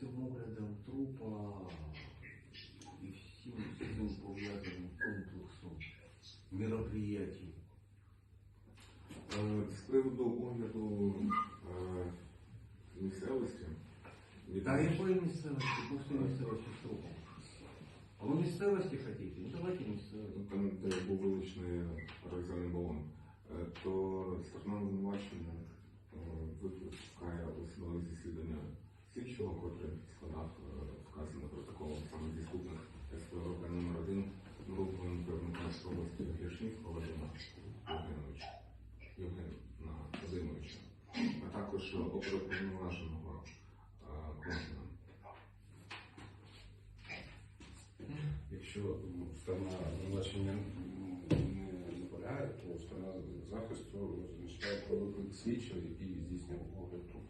цим оглядом трупа і всім цим пов'язаним комплексом мероприятий. Е, З приводу огляду е, місцевості, Да якої місцевості, просто місцевості з трупом. А ви місцевості хотите? Ну давайте місцевості. там, де був вилучений розвальний балон, е, то сторона обвинувачення е, викликає у судове засідання слідчого, котрий складав е, вказаний протокол саме зі ступних СПО номер 1 групи Миколаївської області Грішницького Вадима Євгеновича. Євгена Вадимовича, а також оперуповноваженого Констана. Якщо м, сторона обвинувачення не наполягає, то сторона захисту розміщає про виклик слідчого, який здійснював огляд трупу.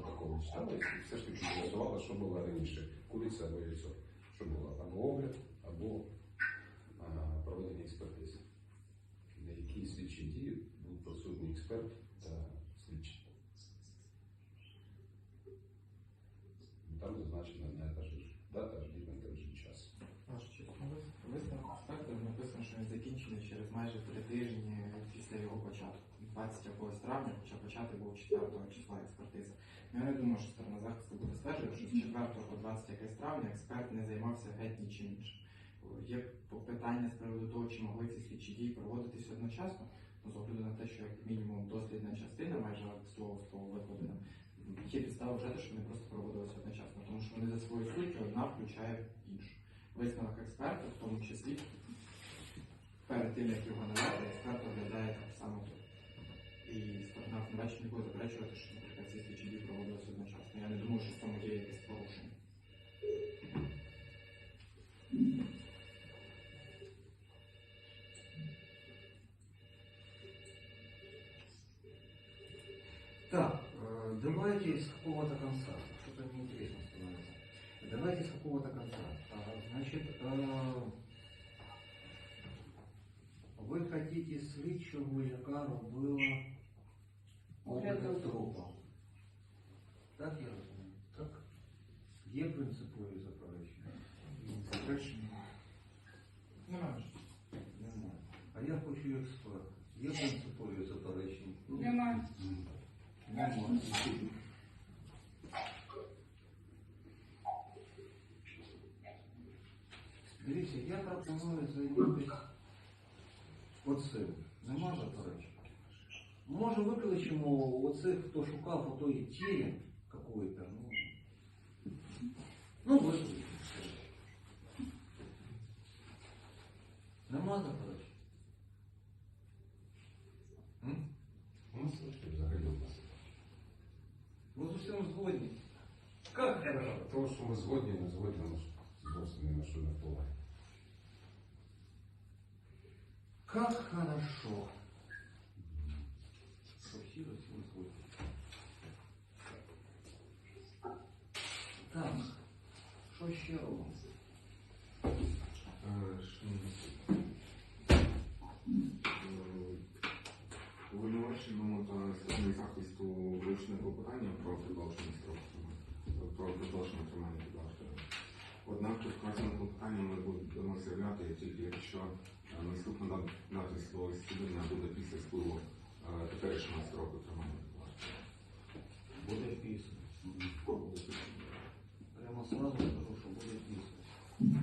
Протокол читали і все ж таки з'ясувала, що було раніше. Куриця або яйцо. Що було або огляд, або а, проведення експертизи. На якій слідчі дії був присутній експерт та слідчий. Там зазначена одна і та ж дата, рік на той же час. Ваш ну, вис- висновок експерта написано, що він закінчений через майже три тижні після. 20 якогось травня, хоча почати був 4 числа експертиза. Ну, Я не думаю, що сторона захисту буде стверджувати, що з 4 по 20 якесь травня експерт не займався геть нічим іншим. Є питання з приводу того, чи могли ці слідчі дії проводитись одночасно, ну, з огляду на те, що як мінімум дослідна частина майже слово слово викладена, є підстава вважати, що вони просто проводилися одночасно, тому що вони за свою суттю одна включає іншу. Висновок експерта, в тому числі, перед тим, як його надати, експерт оглядає так само тут. сторона обвинувачення не буде заперечувати, що, наприклад, ці слідчі дії проводилися одночасно. Я не думаю, що в цьому є якесь порушення. Так, э, давайте с какого-то конца. Что-то мне интересно становится. Давайте с какого-то конца. А, Значит, э, ви хотите слідчого, яка робила огляд трупа. Так я розумію? Так. Є принципові заперечення? Заперечення. Немає. Немає. А я хочу експерт. Є принципові заперечення? Немає. Немає. Дивіться, я пропоную зайнятися оцим. Нема заперечень. Може викличемо оцих, хто шукав отой тінь какой-то. Ну, ну викличемо. Нема заперечень. М? У нас слідчий взагалі у нас. Ви з усім згодні. Как хорошо. Тому що ми згодні, не згодні, ну, зовсім ні на що не впливає. Как хорошо. За всем згодні. Так, що ще робимо? Обвинуваченому та захисту вручне клопотання про продовження строку про продовження тримання під вартою. Однак вказане клопотання ми будемо заявляти тільки якщо наступна дата судового засідання буде після спливу теперішнього строку тому що буде дійсно.